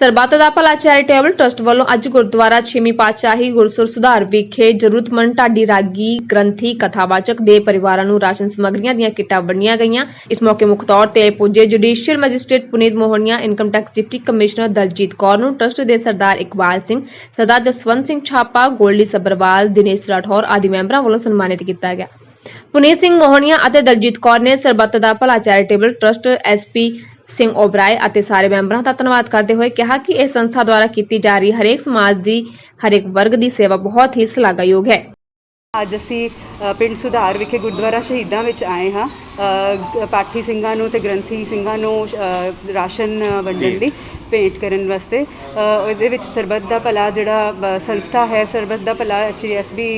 ਸਰਬੱਤ da Bhala charitable trust ਵੱਲੋਂ ਅੱਜ ਗੁਰਦੁਆਰਾ ਛੇਵੀਂ ਪਾਤਸ਼ਾਹੀ ਗੁਰਸੁਰ ਸੁਧਾਰ ਵਿਖੇ ਜ਼ਰੂਰਤਮੰਦ ਢਾਡੀ ਰਾਗੀ ਗ੍ਰੰਥੀ ਕਥਾਵਾਚਕ ਦੇ ਪਰਿਵਾਰਾਂ ਨੂੰ ਰਾਸ਼ਨ ਸਮੱਗਰੀਆਂ ਦੀਆਂ ਕਿੱਟਾਂ ਵੰਡੀਆਂ ਗਈਆਂ। ਇਸ ਮੌਕੇ ਮੁੱਖ ਤੌਰ ਤੇ ਪੁੱਜੇ judicial magistrate Puneet Mohania, income tax deputy commissioner Daljit Kaur ਨੂੰ, ਟਰਸਟ ਦੇ ਸਰਦਾਰ ਇਕਬਾਲ ਸਿੰਘ, ਸਰਦਾਰ ਜਸਵੰਤ ਸਿੰਘ ਛਾਪਾ, ਗੋਲਡੀ ਸੱਬਰਵਾਲ ਦਿਨੇਸ਼ ਰਾਠੌਰ ਆਦਿ ਮੈਂਬਰਾਂ ਵੱਲੋਂ ਸਨਮਾਨਿਤ ਕੀਤਾ ਗਿਆ। ਪੁਨੀਤ ਸਿੰਘ ਮੋਹਣੀਆ ਅਤੇ ਦਲਜੀਤ ਕੌਰ ਨੇ Sarbat da Bhala charitable trust S P Singh Oberoi ਅਤੇ ਸਾਰੇ ਮੈਂਬਰਾਂ ਦਾ ਧੰਨਵਾਦ ਕਰਦੇ ਹੋਏ ਕਿਹਾ ਕਿ ਇਹ ਸੰਸਥਾ ਦੁਆਰਾ ਕੀਤੀ ਜਾ ਰਹੀ ਹਰੇਕ ਸਮਾਜ ਦੀ, ਹਰੇਕ ਵਰਗ ਦੀ ਸੇਵਾ ਬਹੁਤ ਹੀ ਸ਼ਲਾਘਾਯੋਗ ਹੈ। ਅੱਜ ਅਸੀਂ ਪਿੰਡ ਸੁਧਾਰ ਵਿਖੇ ਗੁਰਦੁਆਰਾ ਸ਼ਹੀਦਾਂ ਵਿੱਚ ਆਏ ਹਾਂ। ਪਾਠੀ ਸਿੰਘਾਂ ਨੂੰ ਤੇ ਗ੍ਰੰਥੀ ਸਿੰਘਾਂ ਨੂੰ ਰਾਸ਼ਨ ਵੰਡਣ ਲਈ ਭੇਂਟ ਕਰਨ ਵਾਸਤੇ। ਅ, ਉਹਦੇ ਵਿੱਚ ਸਰਬੱਤ ਦਾ ਭਲਾ ਜਿਹੜਾ ਸੰਸਥਾ ਹੈ ਸਰਬੱਤ ਦਾ ਭਲਾ ਸ਼੍ਰੀ ਐਸਬੀ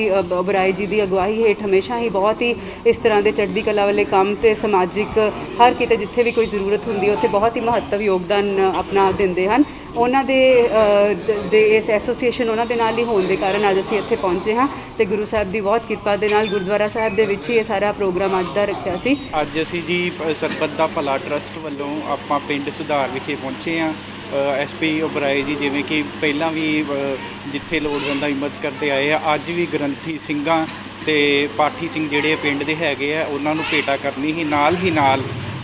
ਬੁਰਾਈ ਜੀ ਦੀ ਅਗਵਾਈ ਹੇਠ ਹਮੇਸ਼ਾ ਹੀ ਬਹੁਤ ਹੀ ਇਸ ਤਰ੍ਹਾਂ ਦੇ ਚੜ੍ਹਦੀ ਕਲਾ ਵਾਲੇ ਕੰਮ ਤੇ ਸਮਾਜਿਕ ਹਰ ਕਿਤੇ ਜਿੱਥੇ ਵੀ ਕੋਈ ਜ਼ਰੂਰਤ ਹੁੰਦੀ ਹੈ ਉੱਥੇ ਬਹੁਤ ਹੀ ਮਹੱਤਵ ਯੋਗਦਾਨ ਆਪਣਾ ਦਿੰਦੇ ਹਨ। ਉਹਨਾਂ ਦੇ ਦੇ ਇਸ ਐਸੋਸੀਏਸ਼ਨ ਉਹਨਾਂ ਦੇ ਨਾਲ ਹੀ ਹੋਣ ਦੇ ਕਾਰਨ ਅੱਜ ਅਸੀਂ ਇੱਥੇ ਪਹੁੰਚੇ ਹਾਂ ਤੇ ਗੁਰੂ ਸਾਹਿਬ ਦੀ ਬਹੁਤ ਕਿਰਪਾ ਦੇ ਨਾਲ ਗੁਰਦੁਆਰਾ ਸਾਹਿਬ ਦੇ ਵਿੱਚ ਹੀ ਇਹ ਸਾਰਾ ਪ੍ਰੋਗਰਾਮ ਅੱਜ ਦਾ ਰੱਖਿਆ ਸੀ। ਅੱਜ ਅਸੀਂ ਜੀ ਸਰਬੱਤ ਦਾ ਭਲਾ ਟਰਸਟ ਵੱਲੋਂ ਆਪਾਂ ਪਿੰਡ ਸੁਧਾਰ ਵਿਖੇ ਪਹੁੰਚੇ ਆ ਐਸਪੀ ਓਬਰਾਏ ਜੀ ਜਿਵੇਂ ਕਿ ਪਹਿਲਾਂ ਵੀ ਜਿੱਥੇ ਲੋੜਵੰਦਾਂ ਦੀ ਮਦਦ ਕਰਦੇ ਆਏ ਆ, ਅੱਜ ਵੀ ਗ੍ਰੰਥੀ ਸਿੰਘਾਂ ਤੇ ਪਾਠੀ ਸਿੰਘ ਜਿਹੜੇ ਪਿੰਡ ਦੇ ਹੈਗੇ ਆ, ਉਹਨਾਂ ਨੂੰ ਭੇਟਾ ਕਰਨੀ ਸੀ ਨਾਲ ਹੀ ਨਾਲ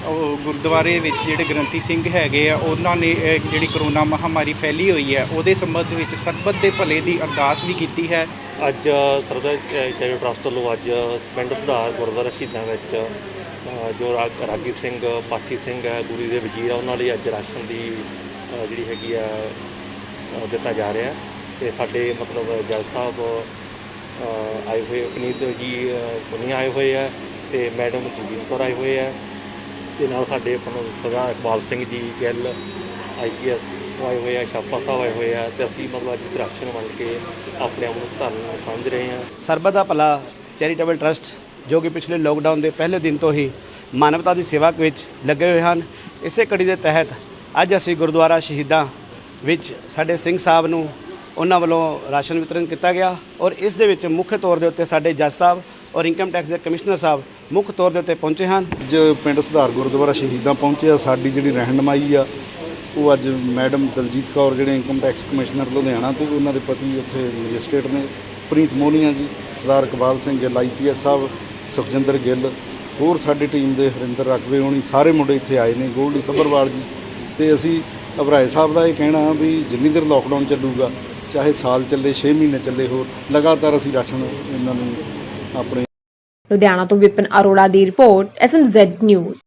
ਉਹ ਗੁਰਦੁਆਰੇ ਵਿੱਚ ਜਿਹੜੇ ਗ੍ਰੰਥੀ ਸਿੰਘ ਹੈਗੇ ਆ ਉਹਨਾਂ ਨੇ ਇਹ ਜਿਹੜੀ ਕਰੋਨਾ ਮਹਾਮਾਰੀ ਫੈਲੀ ਹੋਈ ਹੈ ਉਹਦੇ ਸੰਬੰਧ ਵਿੱਚ ਸਰਬੱਤ ਦੇ ਭਲੇ ਦੀ ਅਰਦਾਸ ਵੀ ਕੀਤੀ ਹੈ। ਅੱਜ ਸਰਦਾ ਚੈਰੀਟੇਬਲ ਟਰਸਟ ਵੱਲੋਂ ਅੱਜ ਪਿੰਡ ਸੁਧਾਰ ਗੁਰਦੁਆਰਾ ਸ਼ਹੀਦਾਂ ਵਿੱਚ ਅ, ਜੋ ਰਾ- ਰਾਗੀ ਸਿੰਘ ਪਾਠੀ ਸਿੰਘ ਹੈ ਗੁਰੂ ਦੇ ਵਜ਼ੀਰ ਆ ਉਹਨਾਂ ਲਈ ਅੱਜ ਰਾਸ਼ਨ ਦੀ ਅ, ਜਿਹੜੀ ਹੈਗੀ ਆ ਅ, ਦਿੱਤਾ ਜਾ ਰਿਹਾ ਤੇ ਸਾਡੇ ਮਤਲਬ ਜੱਜ ਸਾਹਿਬ ਅ, ਆਏ ਹੋਏ ਪਨੀਤ ਜੀ ਅ, ਪੁਨੀਆ ਆਏ ਹੋਏ ਆ ਤੇ ਮੈਡਮ ਜੀਵਨ ਕੌਰ ਆਏ ਹੋਏ ਆ ਤੇ ਨਾਲ ਸਾਡੇ ਆਪਣਾ ਸਰਦਾਰ ਇਕਬਾਲ ਸਿੰਘ ਜੀ, ਗਿੱਲ ਆਈਪੀਐਸ ਆਏ ਹੋਏ ਆ ਸ਼ਾਪਾ ਸਾਹਿਬ ਆਏ ਹੋਏ ਆ ਤੇ ਅਸੀਂ ਮਤਲਬ ਅੱਜ ਰਾਸ਼ਨ ਵੰਡ ਕੇ ਆਪਣੇ ਆਪ ਨੂੰ ਧੰਨ ਸਮਝ ਰਹੇ ਹਾਂ। ਸਰਬਤ ਦਾ ਭਲਾ, ਚੈਰੀਟੇਬਲ ਟਰਸਟ, ਜੋ ਕਿ ਪਿਛਲੇ ਲੋਕਡਾਊਨ ਦੇ ਪਹਿਲੇ ਦਿਨ ਤੋਂ ਹੀ ਮਾਨਵਤਾ ਦੀ ਸੇਵਾ ਵਿੱਚ ਲੱਗੇ ਹੋਏ ਹਨ, ਇਸੇ ਕੜੀ ਦੇ ਤਹਿਤ ਅੱਜ ਅਸੀਂ ਗੁਰਦੁਆਰਾ ਸ਼ਹੀਦਾਂ ਵਿੱਚ ਸਾਡੇ ਸਿੰਘ ਸਾਹਿਬ ਨੂੰ ਉਹਨਾਂ ਵੱਲੋਂ ਰਾਸ਼ਨ ਵਿਤਰਨ ਕੀਤਾ ਗਿਆ ਔਰ ਇਸ ਦੇ ਵਿੱਚ ਮੁੱਖ ਤੌਰ ਦੇ ਉੱਤੇ ਸਾਡੇ ਜੱਜ ਸਾਹਿਬ ਔਰ ਇਨਕਮ ਟੈਕਸ ਦੇ ਕਮਿਸ਼ਨਰ ਸਾਹਿਬ ਮੁੱਖ ਤੌਰ ਦੇ ਉੱਤੇ ਪਹੁੰਚੇ ਹਨ। ਅੱਜ ਪਿੰਡ ਸੁਧਾਰ ਗੁਰਦੁਆਰਾ ਸ਼ਹੀਦਾਂ ਪਹੁੰਚੇ ਆ ਸਾਡੀ ਜਿਹੜੀ ਰਹਿਨਮਾਈ ਆ, ਉਹ ਅੱਜ ਮੈਡਮ ਦਲਜੀਤ ਕੌਰ, ਜਿਹੜੇ ਇਨਕਮ ਟੈਕਸ ਕਮਿਸ਼ਨਰ ਲੁਧਿਆਣਾ ਤੇ, ਉਹਨਾਂ ਦੇ ਪਤੀ ਉੱਥੇ ਮੈਜਿਸਟ੍ਰੇਟ ਨੇ, Preet Monia ji, Sardar Iqbal Singh Gill I P S ਸਾਹਿਬ, ਸੁਖਜਿੰਦਰ ਗਿੱਲ, ਹੋਰ ਸਾਡੀ ਟੀਮ ਦੇ ਹਰਿੰਦਰ ਰਕਵੇ ਹੋਣੀ, ਸਾਰੇ ਮੁੰਡੇ ਇੱਥੇ ਆਏ ਨੇ, ਗੋਲਡੀ ਸੱਭਰਵਾਲ ਜੀ। ਤੇ ਅਸੀਂ ਅਬਰਾਏ ਸਾਹਿਬ ਦਾ ਇਹ ਕਹਿਣਾ ਵੀ ਜਿੰਨੀ ਦੇਰ ਲੋਕਡਾਊਨ ਚੱਲੂਗਾ, ਚਾਹੇ ਸਾਲ ਚੱਲੇ 6 ਮਹੀਨੇ ਚੱਲੇ ਹੋਰ, ਲਗਾਤਾਰ ਅਸੀਂ ਰਾਸ਼ਨ ਇਹਨਾਂ ਨੂੰ ਆਪਣੇ ਲੁਧਿਆਣਾ ਤੋਂ ਵਿਪਨ ਅਰੋੜਾ ਦੀ ਰਿਪੋਰਟ ਐਸਐਮਜ਼ੈਡ ਨਿਊਜ਼